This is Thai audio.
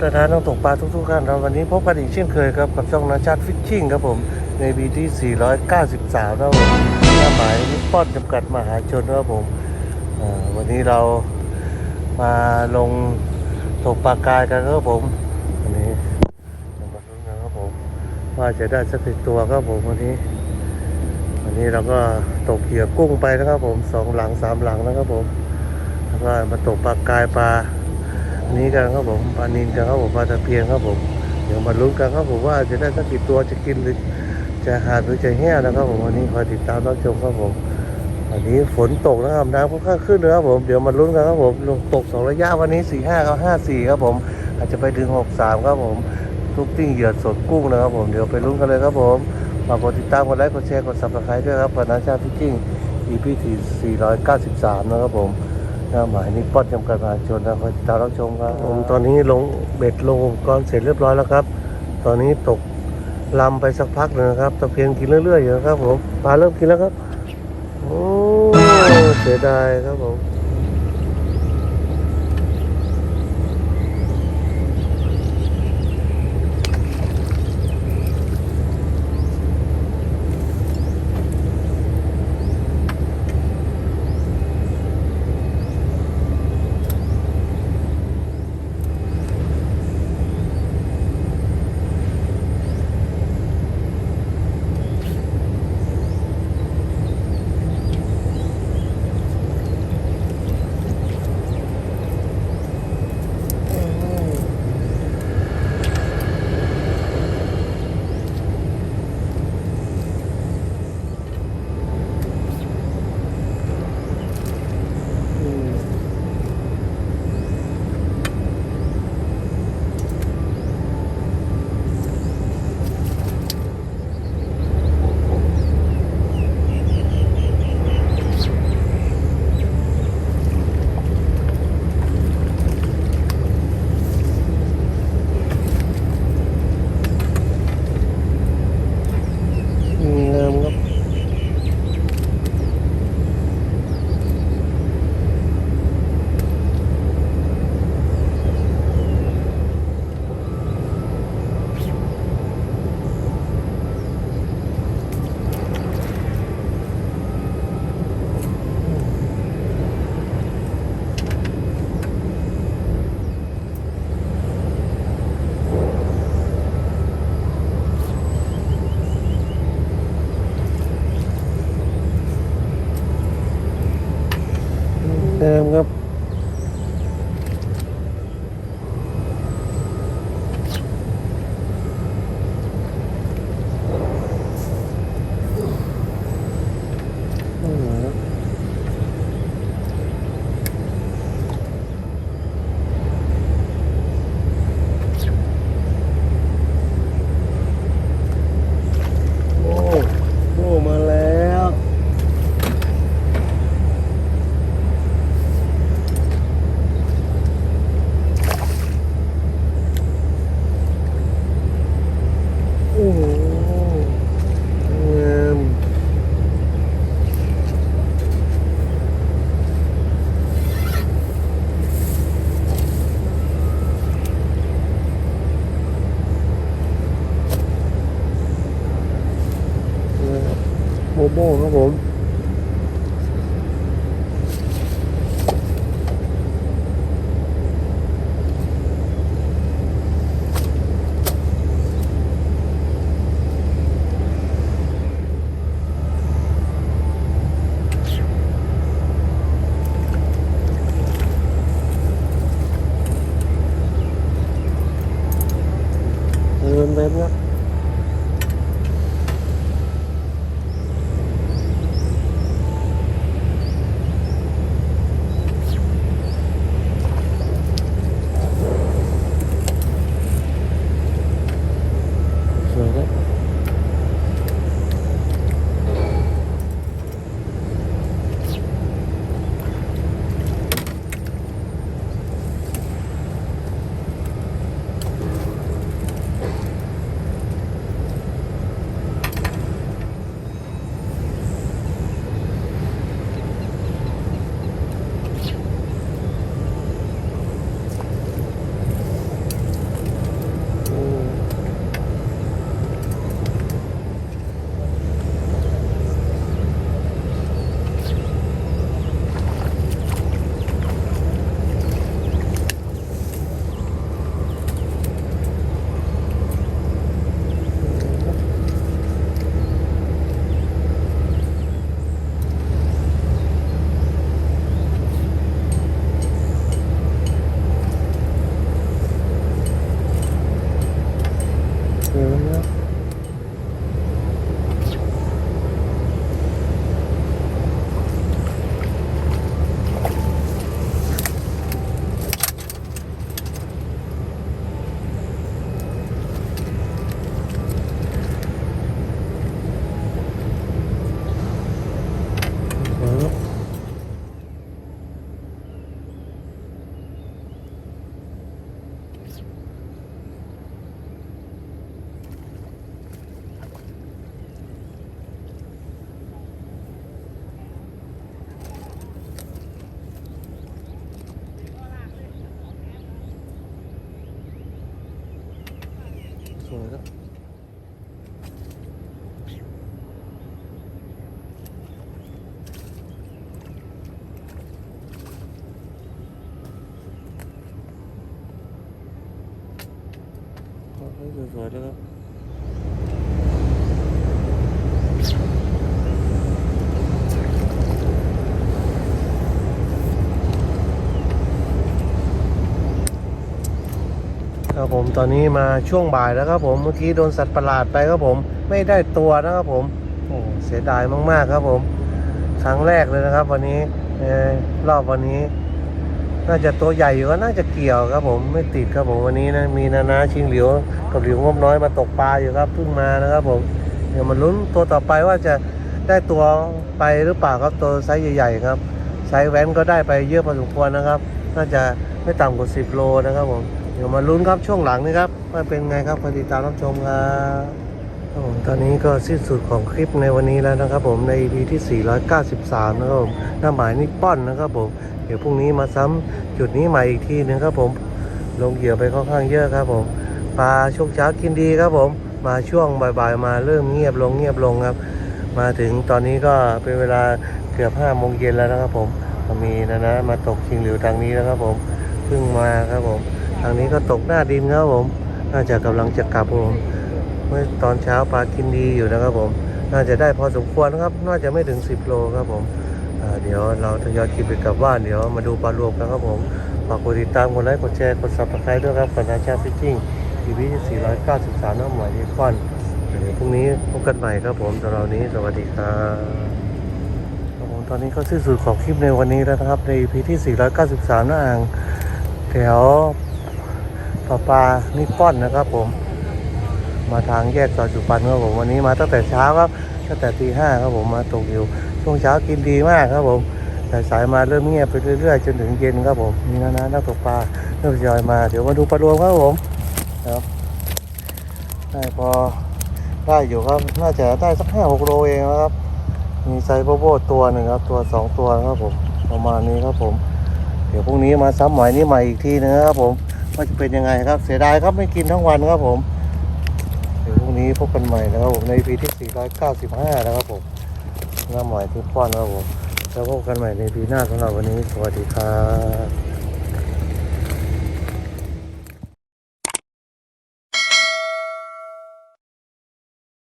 ประธานต้องตกปลาทุกๆท่านครับวันนี้พบกันอีกเช่นเคยครับ กับช่องนาชาติฟิชชิ่งครับผม ในปีที่ 493ครับผมหน้าหมายนิปอนจำกัดมหาชนครับผมวันนี้เรามาลงตกปลากายกันครับผมวันนี้มาลุ้นกันครับผมว่าจะได้สักกี่ตัวครับผมวันนี้ วันนี้เราก็ตกเหยื่อกุ้งไปนะครับผมสองหลังสามหลังนะครับผมแล้วก็มาตกปลากายปลา นี้กันครับผมปลานินกันครับผมปลาตะเพียนครับผมเดี๋ยวมาลุ้นกันครับผมว่าจะได้สักกี่ตัวจะกินหรือจะหาดหรือจะแห้งนะครับผมวันนี้คอยติดตามรับชมครับผมวันนี้ฝนตกนะครับน้ำค่อนข้างขึ้นนะครับผมเดี๋ยวมาลุ้นกันครับผมลงตกสองระยะวันนี้สี่ห้ากับห้าสี่ครับผม อาจจะไปถึงหกสามครับผมทุกติ้งเหยื่อสดกุ้งนะครับผมเดี๋ยวไปลุ้นกันเลยครับผมฝากกดติดตามกดไลค์กดแชร์กดซับสไครต์ด้วยครับพนักชาติพิกิ้ง EP ที่493 นะครับผม หน้าหมายนี่ป้อนจำกัดมหาชนนะครับตามรับชมครับผมตอนนี้ลงเบ็ดลงก้อนเสร็จเรียบร้อยแล้วครับ ตอนนี้ตกลำไปสักพักหนึ่งนะครับตะเพียนกินเรื่อยๆอยู่ครับผมปลาเริ่มกินแล้วครับโอ้เสียดายครับผม โมโม่ครับผมเดินแบบครับ สวยแล้วครับครับผมตอนนี้มาช่วงบ่ายแล้วครับผมเมื่อกี้โดนสัตว์ประหลาดไปครับผม ไม่ได้ตัวนะครับผมโอ้เสียดายมากๆครับผม ครั้งแรกเลยนะครับ วันนี้รอบวันนี้ น่าจะตัวใหญ่อยู่ก็น่าจะเกี่ยวครับผมไม่ติดครับผมวันนี้นะมีนานาชิงเหลียวกับเหลียวงบน้อยมาตกปลาอยู่ครับเพิ่งมานะครับผมเดี๋ยวมาลุ้นตัวต่อไปว่าจะได้ตัวไปหรือเปล่าครับตัวไซส์ใหญ่ๆครับไซส์แว้นก็ได้ไปเยอะพอสมควรนะครับ น่าจะไม่ต่ำกว่า 10 โลนะครับผมเดี๋ยวมาลุ้นครับช่วงหลังนี้ครับว่าเป็นไงครับคอยติดตามรับชมครับ ตอนนี้ก็สิ้นสุดของคลิปในวันนี้แล้วนะครับผมใน EP ที่ 493 นะครับผมหน้าหมายนิปปอนนะครับผมเดี๋ยวพรุ่งนี้มาซ้ำจุดนี้ใหม่อีกทีหนึงครับผม ลงเหยื่อไปค่อนข้างเยอะครับผมปลาช่วงเช้ากินดีครับผม มาช่วงบ่ายๆมาเริ่มเงียบลงเงียบลงครับ มาถึงตอนนี้ก็เป็นเวลาเกือบห้าโมงเย็นแล้วนะครับผมมีนะนะมาตกชิงหลิวทางนี้แล้วครับผมเพิ่งมาครับผม ทางนี้ก็ตกหน้าดินครับผม น่าจะกำลังจะกลับครับผม เมื่อตอนเช้าปลากินดีอยู่นะครับผม น่าจะได้พอสมควรนะครับ น่าจะไม่ถึง 10 โลครับผมเดี๋ยวเราทยอยกินไปกลับบ้านเดี๋ยวมาดูปลารวมกันครับผมฝากกดติดตามกดไลค์กดแชร์กดซับสไครต์ด้วยครับกับนาชาฟิชชิ่งทีวี493น้ำหมายที่ก้อนเดี๋ยวพรุ่งนี้พบกันใหม่ครับผมสำหรับวันนี้สวัสดีครับครับผมตอนนี้ก็สิ้นสุดของคลิปในวันนี้แล้วนะครับ ใน EP ที่ 493หน้าอ่างแถวปลาปลานิปปอนนะครับผม มาทางแยกซอยสุพรรณครับผมวันนี้มาตั้งแต่เช้าครับตั้งแต่ตีห้าครับผมมาตกอยู่ช่วงเช้ากินดีมากครับผมแต่สายมาเริ่มเงียบไปเรื่อยๆจนถึงเย็นครับผมมีนานานักตกปลาเริ่มทยอยมาเดี๋ยวมาดูปลารวมครับผมครับได้พอได้อยู่ครับน่าจะได้สักห้าหกโลเองครับ มีไซส์โบโบตัวหนึ่งครับ ตัวสองตัวครับผมประมาณนี้ครับผม เดี๋ยวพรุ่งนี้มาซ้ำหมายนี้ใหม่อีกทีนึงนะครับผมว่าจะเป็นยังไงครับเสียดายครับไม่กินทั้งวันครับผม นี้พบกันใหม่นะครับผมในพีที่ 495 นะครับผมหน้าหมายทุกป้อนนะครับผมแล้วพบกันใหม่ในปีหน้าสำหรับวันนี้ สวัสดีครับ